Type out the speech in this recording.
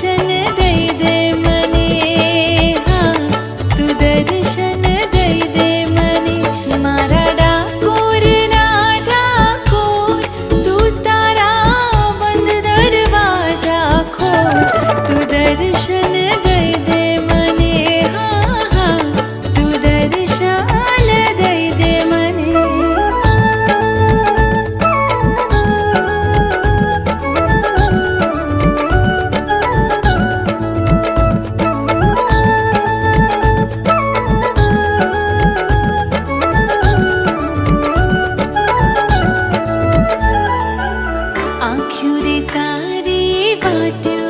चले आख्युरे तारी वाट्यो